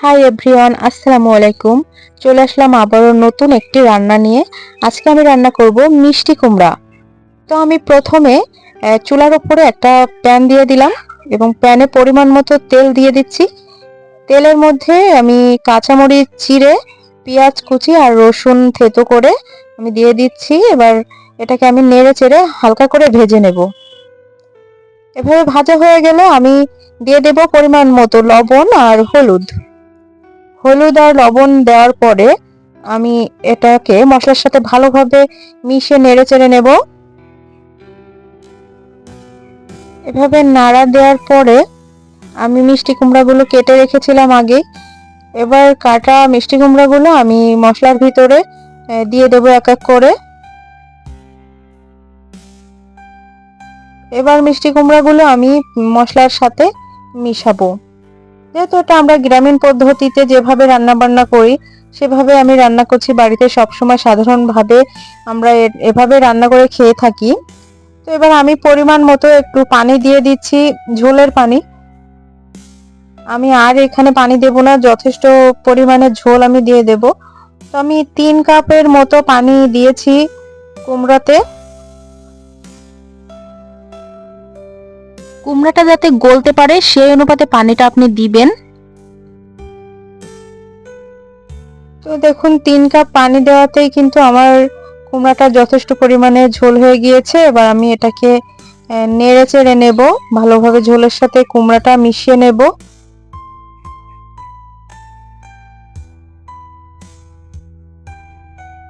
Hi everyone আসসালামু আলাইকুম। চলে আসলাম আবারও নতুন একটি রান্না নিয়ে। আজকে আমি রান্না করব মিষ্টি কুমড়া। তো আমি প্রথমে চুলার উপরে একটা প্যান দিয়ে দিলাম এবং প্যানে পরিমাণ মতো তেল দিয়ে দিচ্ছি। তেলের মধ্যে আমি কাঁচামরিচ চিড়ে পেঁয়াজ কুচি আর রসুন থেতো করে আমি দিয়ে দিচ্ছি। এবার এটাকে আমি নেড়ে চেড়ে হালকা করে ভেজে নেব। এভাবে ভাজা হয়ে গেলে আমি দিয়ে দেব পরিমাণ মতো লবণ আর হলুদ। হলুদ আর লবণ দেওয়ার পরে আমি এটাকে মশলার সাথে ভালোভাবে মিশিয়ে নেড়ে চেড়ে নেব। এভাবে নাড়া দেওয়ার পরে আমি মিষ্টি কুমড়াগুলো কেটে রেখেছিলাম আগে। এবার কাটা মিষ্টি কুমড়াগুলো আমি মশলার ভিতরে দিয়ে দেব এক এক করে। এবার মিষ্টি কুমড়াগুলো আমি মশলার সাথে মিশাবো। যেহেতু এটা আমরা গ্রামীণ পদ্ধতিতে যেভাবে রান্না বান্না করি, সেভাবে আমি রান্না করছি বাড়িতে সবসময় সাধারণভাবে আমরা এভাবে রান্না করে খেয়ে থাকি। তো এবার আমি পরিমাণ মতো একটু পানি দিয়ে দিচ্ছি, ঝোলের পানি। আমি আর এখানে পানি দেব না, যথেষ্ট পরিমাণে ঝোল আমি দিয়ে দেব। তো আমি তিন কাপের মতো পানি দিয়েছি কুমড়াতে। কুমড়াটা যাতে গলতে পারে সেই অনুপাতে পানিটা আপনি দিবেন। তো দেখুন, তিন কাপ পানি দেওয়াতেই কিন্তু আমার কুমড়াটা যথেষ্ট পরিমাণে ঝোল হয়ে গিয়েছে। এবার আমি এটাকে নেড়ে চেড়ে নেব। ভালোভাবে ঝোলের সাথে কুমড়াটা মিশিয়ে নেব।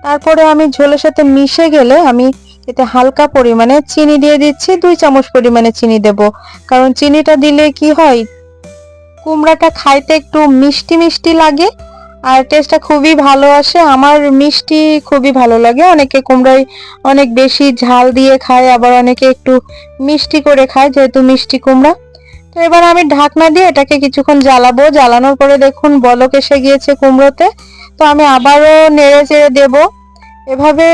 তারপরে আমি ঝোলের সাথে মিশে গেলে আমি এতে হালকা পরিমাণে চিনি দিয়ে দিচ্ছি, দুই চামচ পরিমাণে চিনি দেব। কারণ চিনিটা দিলে কি হয়, কুমড়াটা খাইতে একটু মিষ্টি মিষ্টি লাগে আর টেস্টটা খুবই ভালো আসে। আমার মিষ্টি খুবই ভালো লাগে। অনেকে কুমড়ায় অনেক বেশি ঝাল দিয়ে খায়, আবার অনেকে একটু মিষ্টি করে খায়, যেহেতু মিষ্টি কুমড়া। তো এবার আমি ঢাকনা দিয়ে এটাকে কিছুক্ষণ জ্বালাবো। জ্বালানোর পরে দেখুন বলক এসে গিয়েছে কুমড়োতে। তো আমি আবারও নেড়ে চেড়ে দেবো। এভাবে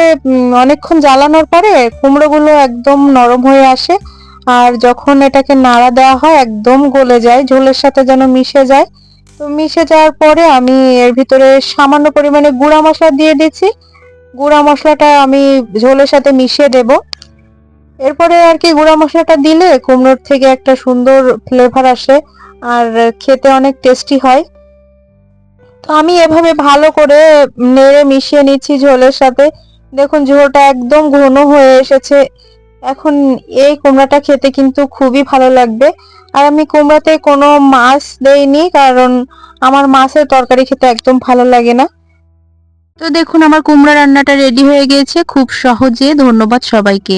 অনেকক্ষণ জ্বালানোর পরে কুমড়োগুলো একদম নরম হয়ে আসে আর যখন এটাকে নাড়া দেওয়া হয় একদম গলে যায়, ঝোলের সাথে যেন মিশে যায়। তো মিশে যাওয়ার পরে আমি এর ভিতরে সামান্য পরিমাণে গুঁড়া মশলা দিয়ে দিচ্ছি গুঁড়া মশলাটা আমি ঝোলের সাথে মিশিয়ে দেব। এরপরে আর কি গুঁড়া মশলাটা দিলে কুমড়োর থেকে একটা সুন্দর ফ্লেভার আসে আর খেতে অনেক টেস্টি হয়। তো আমি এভাবে ভালো করে নেড়ে মিশিয়ে নিচ্ছি ঝোলের সাথে। দেখুন, ঝোলটা একদম ঘন হয়ে এসেছে। এখন এই কুমড়াটা খেতে কিন্তু খুবই ভালো লাগবে। আর আমি কুমড়াতে কোনো মাছ দেইনি, কারণ আমার মাছের তরকারি খেতে একদম ভালো লাগে না। তো দেখুন, আমার কুমড়া রান্নাটা রেডি হয়ে গিয়েছে খুব সহজে ধন্যবাদ সবাইকে।